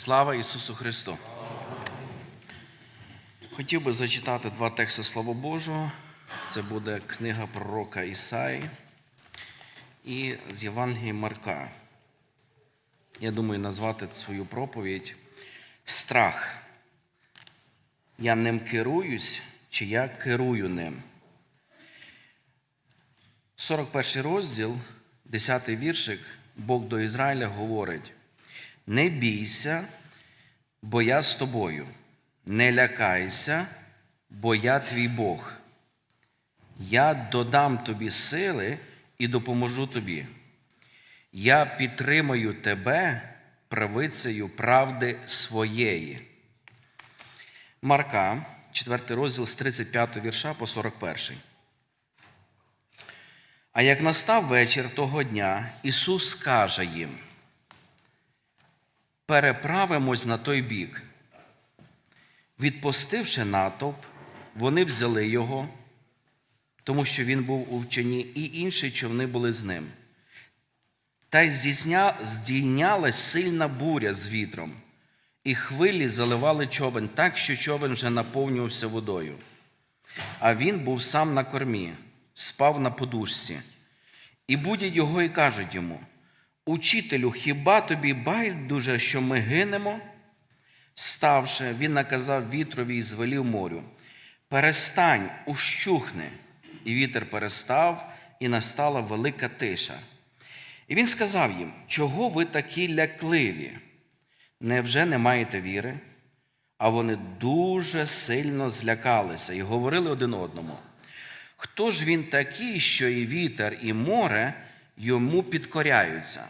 Слава Ісусу Христу! Хотів би зачитати два тексти Слова Божого. Це буде книга пророка Ісаї і з Євангелії Марка. Я думаю, назвати свою проповідь Страх. Я ним керуюсь, чи я керую ним. 41 розділ, 10 віршик, Бог до Ізраїля говорить: Не бійся, бо я з тобою, не лякайся, бо я твій Бог. Я додам тобі сили і допоможу тобі. Я підтримаю тебе правицею правди своєї. Марка, 4 розділ з 35 вірша по 41. А як настав вечір того дня, Ісус каже їм: переправимось на той бік. Відпустивши натовп, вони взяли його, тому що він був у вчені, і інші човни були з ним. Та й здійнялась сильна буря з вітром, і хвилі заливали човен так, що човен вже наповнювався водою. А він був сам на кормі, спав на подушці. І будять його і кажуть йому: Учителю, хіба тобі байдуже, що ми гинемо? Ставши, він наказав вітрові і звелів морю: Перестань, ущухни. І вітер перестав, і настала велика тиша. І він сказав їм: Чого ви такі лякливі? Невже не маєте віри? А вони дуже сильно злякалися і говорили один одному. Хто ж він такий, що і вітер, і море йому підкоряються?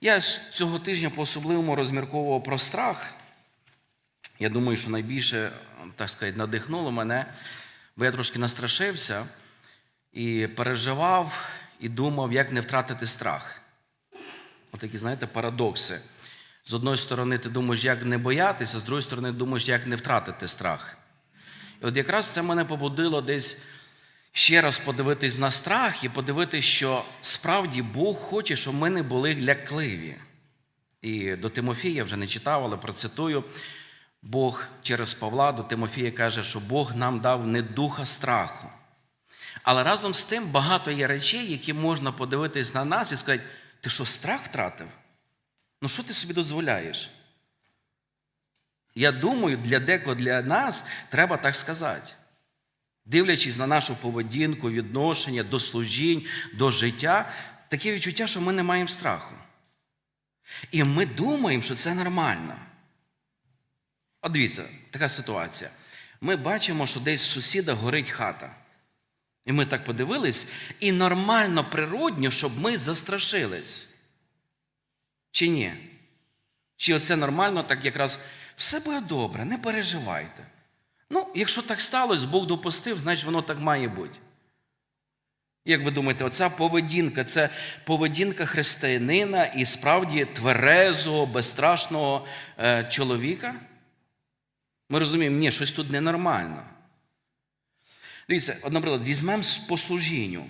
Я цього тижня по-особливому розмірковував про страх. Я думаю, що найбільше, так сказати, надихнуло мене, бо я трошки настрашився і переживав, і думав, як не втратити страх. Отакі, знаєте, парадокси. З одної сторони, ти думаєш, як не боятися, з другої сторони, думаєш, як не втратити страх. І от якраз це мене побудило десь ще раз подивитись на страх і подивитись, що справді Бог хоче, щоб ми не були лякливі. І до Тимофія вже не читав, але процитую. Бог через Павла до Тимофія каже, що Бог нам дав не духа страху. Але разом з тим багато є речей, які можна подивитись на нас і сказати, ти що, страх втратив? Ну що ти собі дозволяєш? Я думаю, для деко для нас треба так сказати. Дивлячись на нашу поведінку, відношення до служінь, до життя, таке відчуття, що ми не маємо страху. І ми думаємо, що це нормально. От дивіться, така ситуація. Ми бачимо, що десь сусіда горить хата. І ми так подивились, і нормально, природньо, щоб ми застрашились. Чи ні? Чи оце нормально, так якраз все буде добре, не переживайте. Ну, якщо так сталося, Бог допустив, значить воно так має бути. Як ви думаєте, оця поведінка це поведінка християнина і справді тверезого, безстрашного е, чоловіка? Ми розуміємо, ні, щось тут ненормально. Дивіться, наприклад, візьмемо по служінню.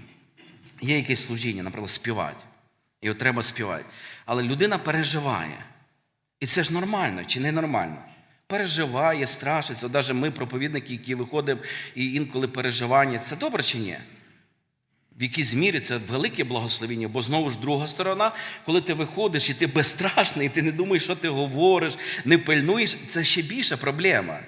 Є якесь служіння, наприклад, співати. І от треба співати. Але людина переживає. І це ж нормально чи не нормально? Переживає, страшиться. Навіть ми, проповідники, які виходимо і інколи переживання, це добре чи ні? В якійсь мірі це велике благословіння, бо знову ж друга сторона, коли ти виходиш і ти безстрашний, і ти не думаєш, що ти говориш, не пильнуєш, це ще більша проблема.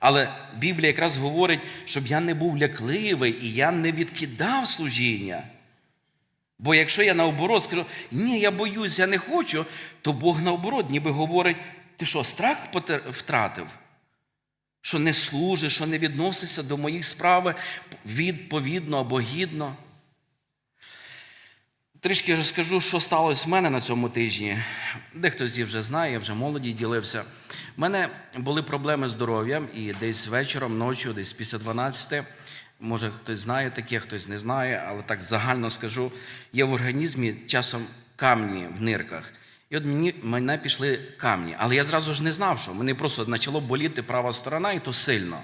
Але Біблія якраз говорить, щоб я не був лякливий і я не відкидав служіння. Бо якщо я наоборот скажу, ні, я боюсь, я не хочу, то Бог наоборот, ніби говорить, ти що, страх втратив? Що не служиш, що не відносишся до моїх справ відповідно або гідно. Трішки розкажу, що сталося в мене на цьому тижні. Дехто з їх вже знає, я вже молоді ділився. У мене були проблеми з здоров'ям, і десь вечором, ночі, десь після 12, може хтось знає таке, хтось не знає, але так загально скажу, є в організмі часом камні в нирках. І от мені мене пішли камні. Але я зразу ж не знав, що мене просто почало боліти права сторона, і то сильно.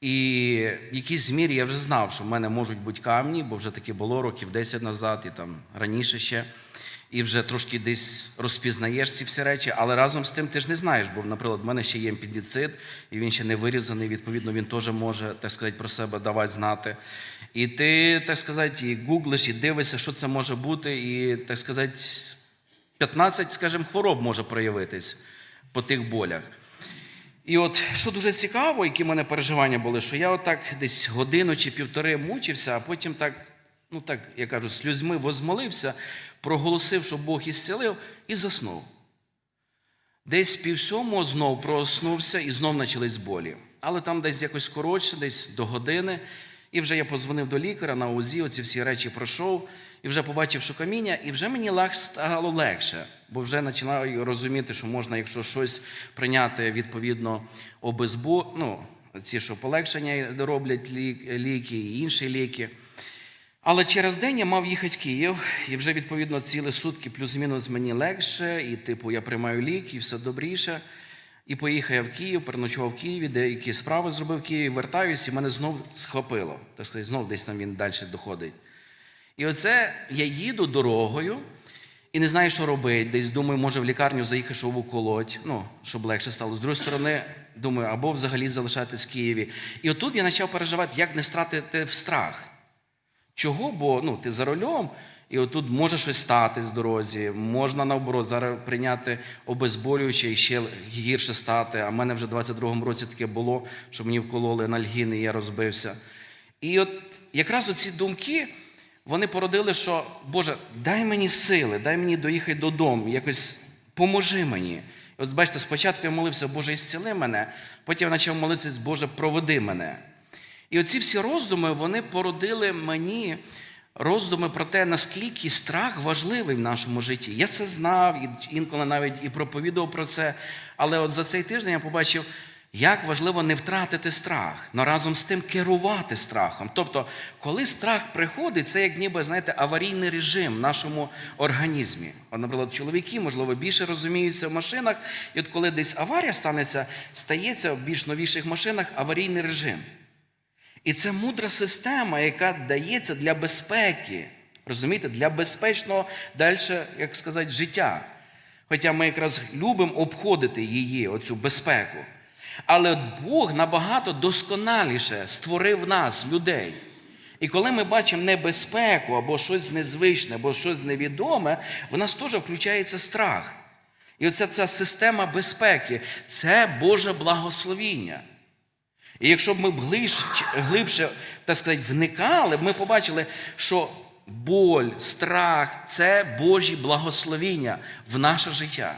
І в якійсь мірі я вже знав, що в мене можуть бути камні, бо вже таке було років 10 назад і там раніше ще. і вже трошки десь розпізнаєш ці всі речі, але разом з тим ти ж не знаєш, бо, наприклад, в мене ще є апендицит, і він ще не вирізаний, відповідно, він теж може, так сказати, про себе давати знати. І ти, так сказати, і гуглиш, і дивишся, що це може бути, і, так сказати, 15, скажімо, хвороб може проявитись по тих болях. І от що дуже цікаво, які в мене переживання були, що я отак десь годину чи півтори мучився, а потім так, ну так, я кажу, сльозьми возмолився, проголосив, що Бог ісцелив, і заснув. Десь пів сьомого знов проснувся і знов почались болі. Але там десь якось коротше, десь до години. І вже я позвонив до лікаря на УЗІ, оці всі речі пройшов, і вже побачив, що каміння, і вже мені стало легше, бо вже починаю розуміти, що можна, якщо щось прийняти відповідно обезбо, ну, ці, що полегшення роблять лік- ліки і інші ліки. Але через день я мав їхати в Київ, і вже відповідно цілі сутки плюс-мінус мені легше, і типу я приймаю ліки, і все добріше. І поїхав я в Київ, переночував в Києві, деякі справи зробив в Києві, вертаюся, і мене знов схопило. Так сказати, знов десь там він далі доходить. І оце я їду дорогою і не знаю, що робити. Десь думаю, може в лікарню заїхати, щоб уколоть, ну, щоб легше стало. З другої сторони, думаю, або взагалі залишатись в Києві. І отут я почав переживати, як не стратити в страх. Чого? Бо ну, ти за рулем, і отут може щось стати з дорозі, можна наоборот зараз прийняти обезболююче і ще гірше стати. А в мене вже в 22-му році таке було, що мені вкололи анальгін, і я розбився. І от якраз оці думки вони породили, що Боже, дай мені сили, дай мені доїхати додому, якось поможи мені. І От бачите, спочатку я молився, Боже, ісціли мене, потім я почав молитися, Боже, проведи мене. І оці всі роздуми вони породили мені роздуми про те, наскільки страх важливий в нашому житті. Я це знав, і інколи навіть і проповідував про це. Але от за цей тиждень я побачив, як важливо не втратити страх, але разом з тим керувати страхом. Тобто, коли страх приходить, це як ніби, знаєте, аварійний режим в нашому організмі. От, наприклад, чоловіки, можливо, більше розуміються в машинах, і от коли десь аварія станеться, стається в більш новіших машинах аварійний режим. І це мудра система, яка дається для безпеки, розумієте, для безпечного далі, як сказати, життя. Хоча ми якраз любимо обходити її, оцю безпеку. Але Бог набагато досконаліше створив нас, людей. І коли ми бачимо небезпеку або щось незвичне, або щось невідоме, в нас теж включається страх. І оця ця система безпеки це Боже благословіння. І якщо б ми глибше, глибше так сказати, вникали, ми побачили, що боль, страх це Божі благословіння в наше життя.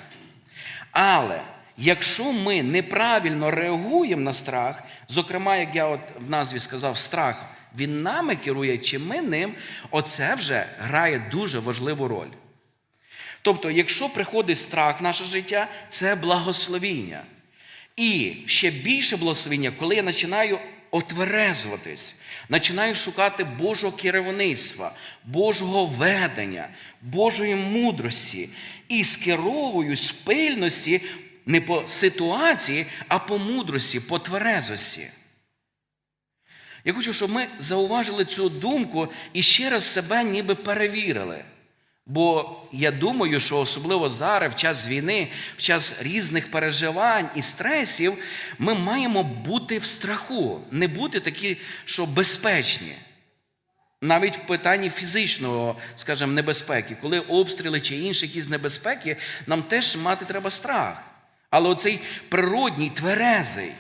Але якщо ми неправильно реагуємо на страх, зокрема, як я от в назві сказав, страх, він нами керує, чи ми ним, оце вже грає дуже важливу роль. Тобто, якщо приходить страх в наше життя, це благословіння. І ще більше благословення, коли я починаю отверезуватись, починаю шукати Божого керівництва, Божого ведення, Божої мудрості і скеровуюсь в пильності не по ситуації, а по мудрості, по тверезості. Я хочу, щоб ми зауважили цю думку і ще раз себе ніби перевірили. Бо я думаю, що особливо зараз, в час війни, в час різних переживань і стресів, ми маємо бути в страху, не бути такі, що безпечні. Навіть в питанні фізичного, скажімо, небезпеки, коли обстріли чи інші якісь небезпеки, нам теж мати треба страх. Але оцей природній, тверезий,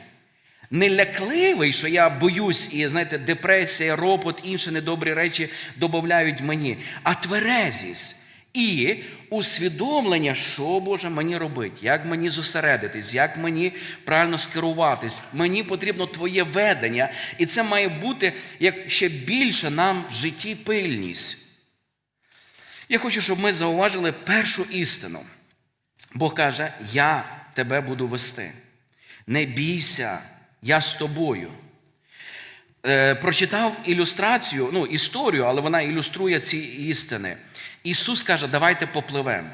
не лякливий, що я боюсь, і знаєте, депресія, ропот, інші недобрі речі додають мені, а тверезість. І усвідомлення, що Боже мені робити, як мені зосередитись, як мені правильно скеруватись. Мені потрібно Твоє ведення, і це має бути як ще більше нам в житті пильність. Я хочу, щоб ми зауважили першу істину. Бог каже: Я тебе буду вести. Не бійся, я з тобою. Е, прочитав ілюстрацію, ну, історію, але вона ілюструє ці істини. Ісус каже, давайте попливемо.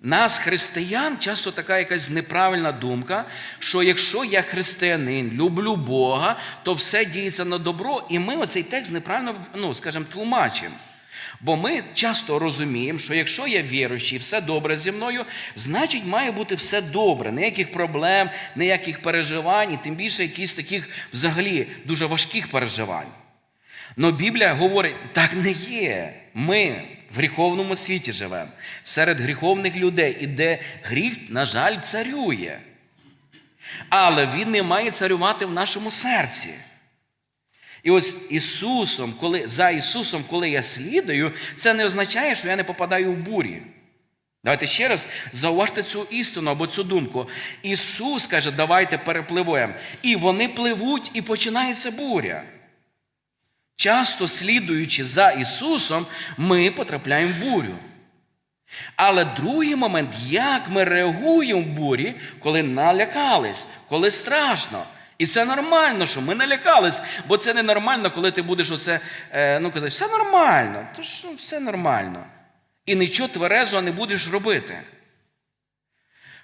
Нас, християн, часто така якась неправильна думка, що якщо я християнин, люблю Бога, то все діється на добро, і ми оцей текст неправильно, ну, скажімо, тлумачимо. Бо ми часто розуміємо, що якщо я віруючий, все добре зі мною, значить має бути все добре, ніяких проблем, ніяких переживань, і тим більше якихось таких взагалі дуже важких переживань. Но Біблія говорить, так не є. Ми в гріховному світі живемо, серед гріховних людей, і де гріх, на жаль, царює. Але він не має царювати в нашому серці. І ось Ісусом, коли, за Ісусом, коли я слідую, це не означає, що я не попадаю в бурі. Давайте ще раз зауважте цю істину або цю думку. Ісус каже, давайте перепливемо. І вони пливуть, і починається буря. Часто слідуючи за Ісусом, ми потрапляємо в бурю. Але другий момент, як ми реагуємо в бурі, коли налякались, коли страшно. І це нормально, що ми налякались, бо це не нормально, коли ти будеш оце, е, ну казати, все нормально, то ж ну, все нормально. І нічого тверезого не будеш робити.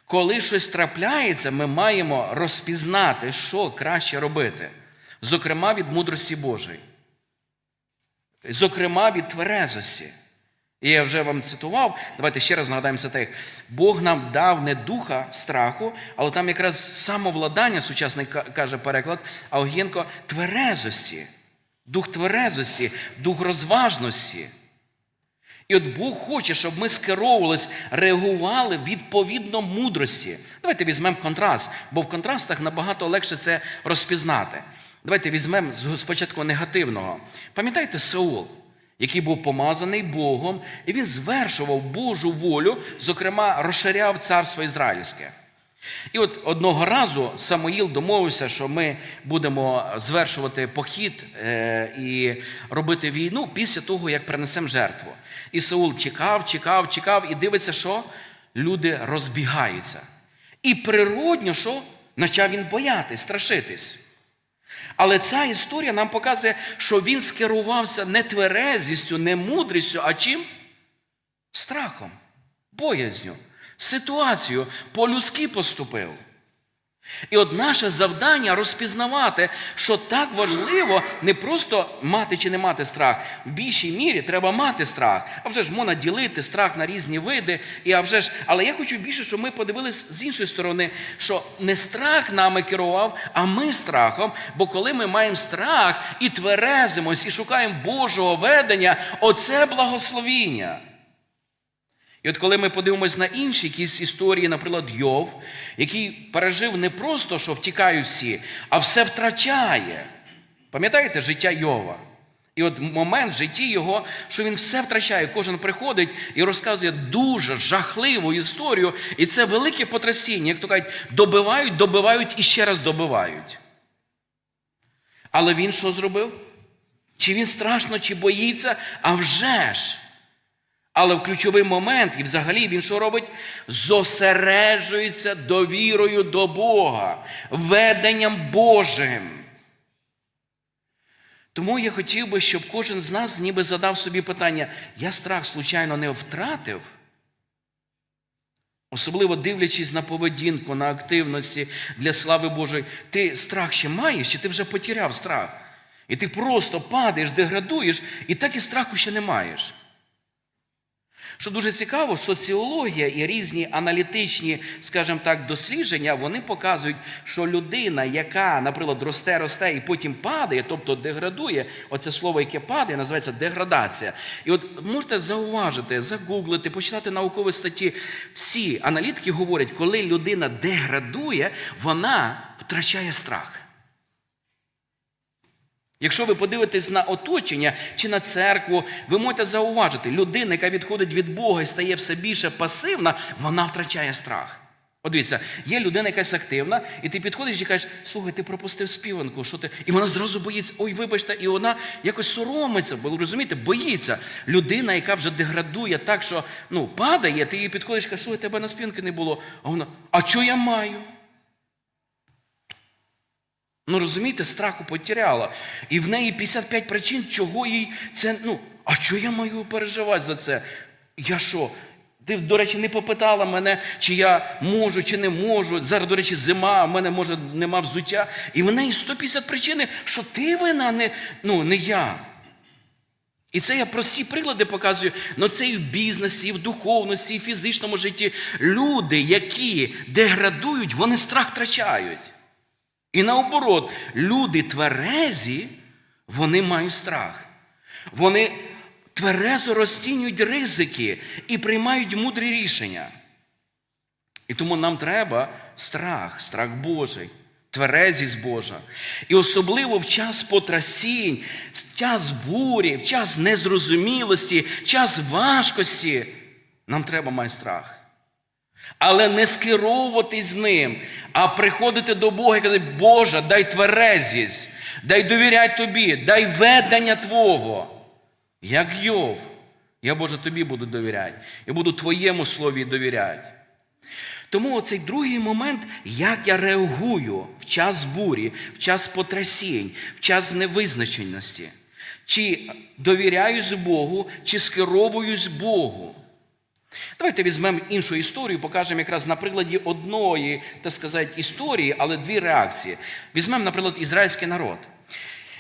Коли щось трапляється, ми маємо розпізнати, що краще робити. Зокрема, від мудрості Божої. Зокрема, від тверезості. І я вже вам цитував, давайте ще раз нагадаємо це так. Бог нам дав не духа страху, але там якраз самовладання, сучасний каже переклад, а Огієнко тверезості, дух тверезості, дух розважності. І от Бог хоче, щоб ми скеровувались, реагували відповідно мудрості. Давайте візьмемо контраст, бо в контрастах набагато легше це розпізнати. Давайте візьмемо спочатку негативного. Пам'ятаєте Сеул, який був помазаний Богом, і він звершував Божу волю, зокрема, розширяв царство ізраїльське. І от одного разу Самуїл домовився, що ми будемо звершувати похід е, і робити війну після того, як принесемо жертву. І Саул чекав, чекав, чекав, і дивиться, що люди розбігаються. І природньо, що почав він боятись, страшитись. Але ця історія нам показує, що він скерувався не тверезістю, не мудрістю, а чим? Страхом, боязню, ситуацією, по-людськи поступив. І от наше завдання розпізнавати, що так важливо не просто мати чи не мати страх. В більшій мірі треба мати страх. А вже ж можна ділити страх на різні види. І а вже ж, але я хочу більше, щоб ми подивились з іншої сторони, що не страх нами керував, а ми страхом. Бо коли ми маємо страх і тверезимось, і шукаємо Божого ведення, оце благословіння. І от коли ми подивимось на інші якісь історії, наприклад, Йов, який пережив не просто, що втікають всі, а все втрачає. Пам'ятаєте життя Йова? І от момент в житті його, що він все втрачає. Кожен приходить і розказує дуже жахливу історію. І це велике потрясіння. Як то кажуть, добивають, добивають і ще раз добивають. Але він що зробив? Чи він страшно, чи боїться? А вже ж! Але в ключовий момент, і взагалі він що робить? Зосереджується довірою до Бога, веденням Божим. Тому я хотів би, щоб кожен з нас ніби задав собі питання: я страх, случайно, не втратив? Особливо дивлячись на поведінку, на активності для слави Божої, ти страх ще маєш, чи ти вже потеряв страх? І ти просто падаєш, деградуєш, і так і страху ще не маєш. Що дуже цікаво, соціологія і різні аналітичні, скажімо так, дослідження, вони показують, що людина, яка, наприклад, росте, росте і потім падає, тобто деградує, оце слово, яке падає, називається деградація. І от можете зауважити, загуглити, почитати наукові статті. Всі аналітики говорять, коли людина деградує, вона втрачає страх. Якщо ви подивитесь на оточення чи на церкву, ви можете зауважити, людина, яка відходить від Бога і стає все більше пасивна, вона втрачає страх. От дивіться, є людина якась активна, і ти підходиш і кажеш, слухай, ти пропустив співанку, що ти. І вона зразу боїться, ой, вибачте, і вона якось соромиться, бо розумієте, боїться. Людина, яка вже деградує так, що ну, падає, ти їй підходиш і кажеш, слухай, тебе на спінки не було. А вона, а що я маю? Ну, розумієте, страху потеряла. І в неї 55 причин, чого їй це. Ну, а що я маю переживати за це? Я що? Ти, до речі, не попитала мене, чи я можу, чи не можу. Зараз, до речі, зима, в мене може нема взуття. І в неї 150 причин, що ти вина, не, ну, не я. І це я прості приклади показую, але це і в бізнесі, і в духовності, і в фізичному житті. Люди, які деградують, вони страх втрачають. І наоборот, люди тверезі, вони мають страх. Вони тверезо розцінюють ризики і приймають мудрі рішення. І тому нам треба страх, страх Божий, тверезість Божа. І особливо в час потрясінь, в час бурі, в час незрозумілості, в час важкості, нам треба мати страх. Але не скеровуватись з ним, а приходити до Бога і казати, Боже, дай тверезість, дай довіряй тобі, дай ведення Твого. Як Йов, я Боже тобі буду довіряти, і буду Твоєму слові довіряти. Тому оцей другий момент, як я реагую в час бурі, в час потрясінь, в час невизначеності. Чи довіряюсь Богу, чи скеровуюсь Богу. Давайте візьмемо іншу історію, покажемо якраз на прикладі одної, так сказати, історії, але дві реакції. Візьмемо, наприклад, ізраїльський народ.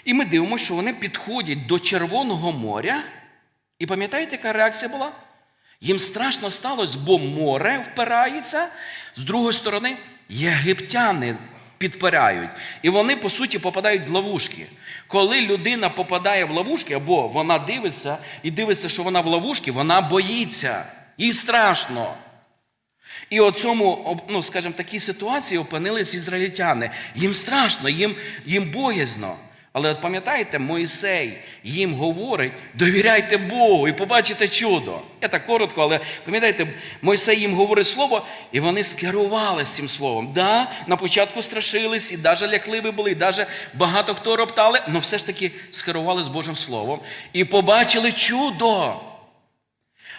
І ми дивимося, що вони підходять до Червоного моря. І пам'ятаєте, яка реакція була? Їм страшно сталося, бо море впирається, з другої сторони, єгиптяни підпирають. І вони, по суті, попадають в ловушки. Коли людина попадає в ловушки, або вона дивиться і дивиться, що вона в ловушці, вона боїться, їй страшно. І у цьому, ну, скажімо, такій ситуації опинились ізраїльтяни. Їм страшно, їм, їм боязно. Але от пам'ятаєте, Моїсей їм говорить: довіряйте Богу і побачите чудо. Я так коротко, але пам'ятаєте, Мойсей їм говорить слово, і вони скерувалися цим словом. Да, на початку страшились, і навіть лякливі були, і навіть багато хто роптали, але все ж таки скерували з Божим Словом і побачили чудо.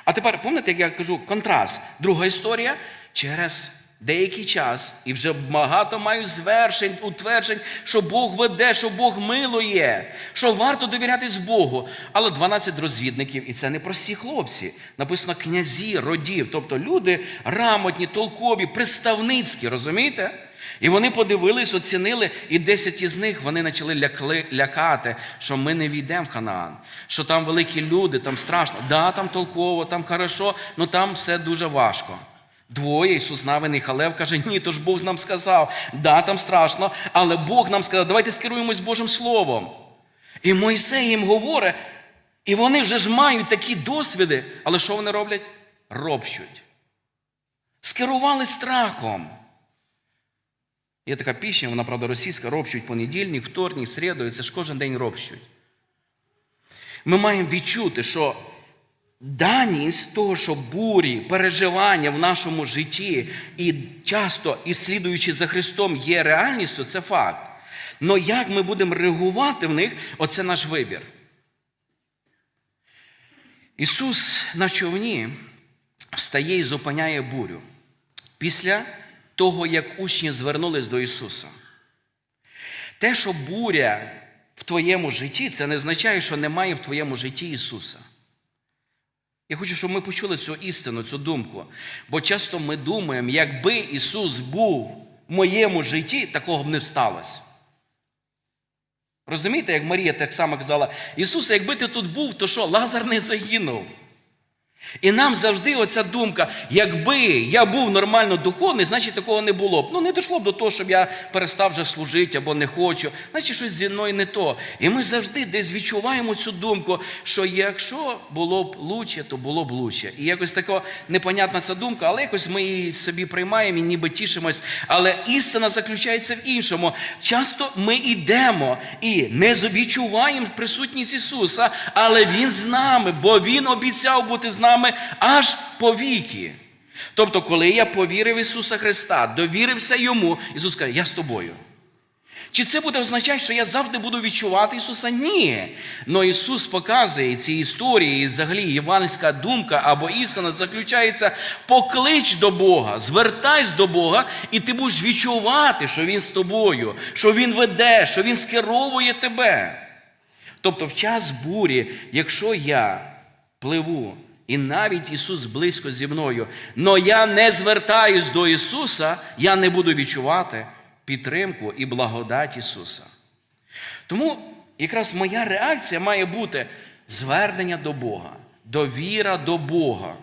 А тепер пам'ятаєте, як я кажу, контраст. Друга історія через деякий час, і вже багато маю звершень, утверджень, що Бог веде, що Бог милує, що варто довірятись Богу. Але 12 розвідників, і це не прості хлопці. Написано князі, родів, тобто люди грамотні, толкові, представницькі, розумієте? І вони подивились, оцінили, і 10 із них вони почали лякли, лякати, що ми не війдемо в Ханаан, що там великі люди, там страшно. Да, там толково, там хорошо, але там все дуже важко. Двоє Ісус Навин Халев каже, ні, то ж Бог нам сказав, да, там страшно, але Бог нам сказав, давайте скеруємось Божим Словом. І Мойсей їм говорить, і вони вже ж мають такі досвіди, але що вони роблять? Ропщуть. Скерували страхом. Є така пісня, вона, правда, російська, ропщуть понедільник, вторник, середу, і це ж кожен день ропщуть. Ми маємо відчути, що даність того, що бурі, переживання в нашому житті і часто, і слідуючи за Христом, є реальністю, це факт. Но як ми будемо реагувати в них, оце наш вибір. Ісус на човні встає і зупиняє бурю після того, як учні звернулись до Ісуса. Те, що буря в твоєму житті, це не означає, що немає в твоєму житті Ісуса. Я хочу, щоб ми почули цю істину, цю думку. Бо часто ми думаємо, якби Ісус був в моєму житті, такого б не сталося. Розумієте, як Марія так само казала: Ісусе, якби ти тут був, то що, Лазар не загинув. І нам завжди оця думка, якби я був нормально духовний, значить такого не було б. Ну не дійшло б до того, щоб я перестав вже служити або не хочу, значить щось зі мною не то. І ми завжди десь відчуваємо цю думку, що якщо було б лучше, то було б лучше. І якось така непонятна ця думка, але якось ми її собі приймаємо і ніби тішимось. Але істина заключається в іншому. Часто ми йдемо і не відчуваємо присутність Ісуса, але Він з нами, бо Він обіцяв бути з нами аж по віки. Тобто, коли я повірив Ісуса Христа, довірився Йому, Ісус каже, я з тобою. Чи це буде означати, що я завжди буду відчувати Ісуса? Ні. Но Ісус показує ці історії, і взагалі євангельська думка або істина заключається: поклич до Бога, звертайся до Бога, і ти будеш відчувати, що Він з тобою, що Він веде, що Він скеровує тебе. Тобто, в час бурі, якщо я пливу, і навіть Ісус близько зі мною, но я не звертаюсь до Ісуса, я не буду відчувати підтримку і благодать Ісуса. Тому якраз моя реакція має бути звернення до Бога, довіра до Бога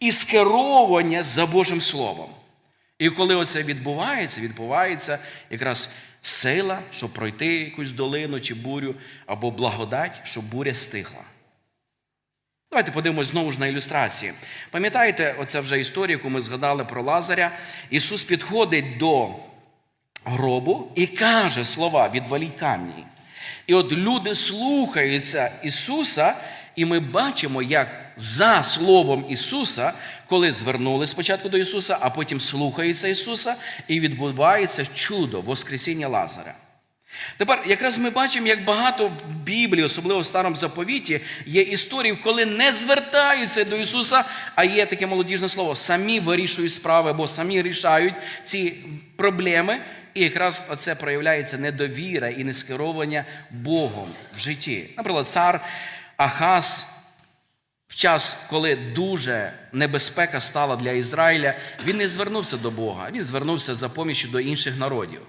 і скеровування за Божим Словом. І коли оце відбувається, відбувається якраз сила, щоб пройти якусь долину чи бурю, або благодать, щоб буря стихла. Давайте подивимось знову ж на ілюстрації. Пам'ятаєте, оця вже історія, яку ми згадали про Лазаря. Ісус підходить до гробу і каже слова відваліть камні. І от люди слухаються Ісуса, і ми бачимо, як за Словом Ісуса, коли звернули спочатку до Ісуса, а потім слухаються Ісуса, і відбувається чудо Воскресіння Лазаря. Тепер, якраз ми бачимо, як багато в Біблії, особливо в Старому заповіті, є історії, коли не звертаються до Ісуса, а є таке молодіжне слово, самі вирішують справи або самі рішають ці проблеми. І якраз оце проявляється недовіра і нескеровання Богом в житті. Наприклад, цар Ахаз в час, коли дуже небезпека стала для Ізраїля, він не звернувся до Бога, він звернувся за поміччю до інших народів.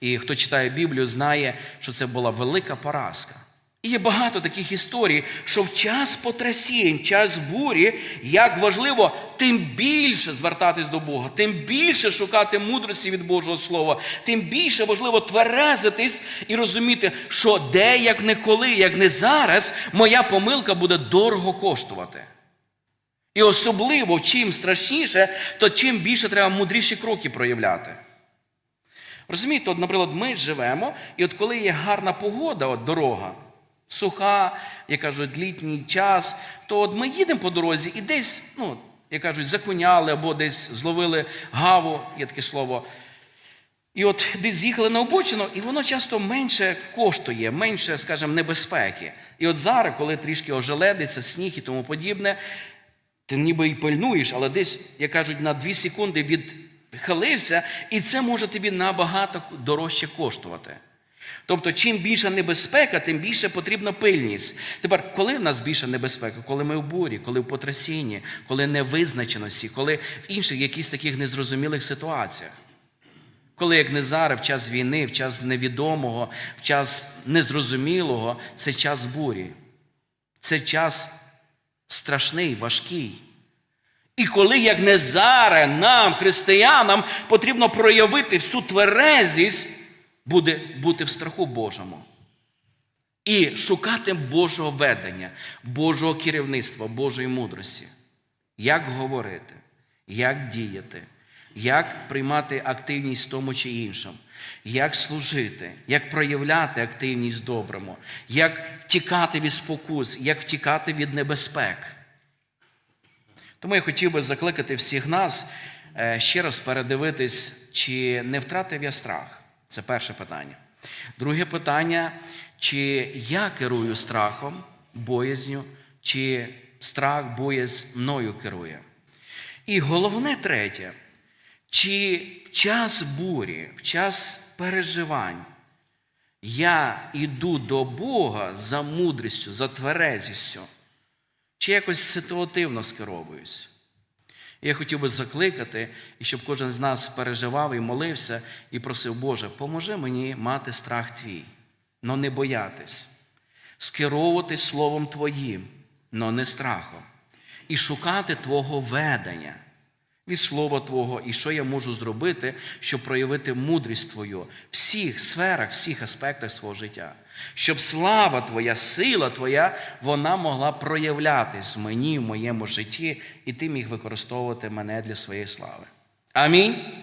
І хто читає Біблію, знає, що це була велика поразка. І є багато таких історій, що в час потрясінь, час бурі, як важливо тим більше звертатись до Бога, тим більше шукати мудрості від Божого Слова, тим більше важливо тверезитись і розуміти, що де, як не коли, як не зараз, моя помилка буде дорого коштувати. І особливо, чим страшніше, то чим більше треба мудріші кроки проявляти. Розумієте, от, наприклад, ми живемо, і от коли є гарна погода, от дорога, суха, як кажуть, літній час, то от ми їдемо по дорозі і десь, ну, як кажуть, закуняли або десь зловили гаву, є таке слово. І от десь з'їхали на обочину, і воно часто менше коштує, менше, скажімо, небезпеки. І от зараз, коли трішки ожеледиться, сніг і тому подібне, ти ніби і пильнуєш, але десь, як кажуть, на 2 секунди відхилився, і це може тобі набагато дорожче коштувати. Тобто, чим більша небезпека, тим більше потрібна пильність. Тепер, коли в нас більша небезпека? Коли ми в бурі, коли в потрясінні, коли невизначеності, коли в інших якісь таких незрозумілих ситуаціях. Коли, як не зараз, в час війни, в час невідомого, в час незрозумілого, це час бурі. Це час страшний, важкий. І коли, як не зараз, нам, християнам, потрібно проявити всю тверезість, буде бути в страху Божому. І шукати Божого ведення, Божого керівництва, Божої мудрості. Як говорити, як діяти, як приймати активність в тому чи іншому, як служити, як проявляти активність доброму, як втікати від спокус, як втікати від небезпек. Тому я хотів би закликати всіх нас е, ще раз передивитись, чи не втратив я страх. Це перше питання. Друге питання, чи я керую страхом, боязню, чи страх, боязнь мною керує. І головне третє, чи в час бурі, в час переживань я йду до Бога за мудрістю, за тверезістю, чи якось ситуативно скеровуюсь. Я хотів би закликати, і щоб кожен з нас переживав і молився, і просив, Боже, поможи мені мати страх твій, но не боятись, скеровувати Словом Твоїм, но не страхом, і шукати Твого ведення від Слова Твого, і що я можу зробити, щоб проявити мудрість Твою в всіх сферах, всіх аспектах свого життя. Щоб слава Твоя, сила Твоя, вона могла проявлятись в мені, в моєму житті, і ти міг використовувати мене для своєї слави. Амінь.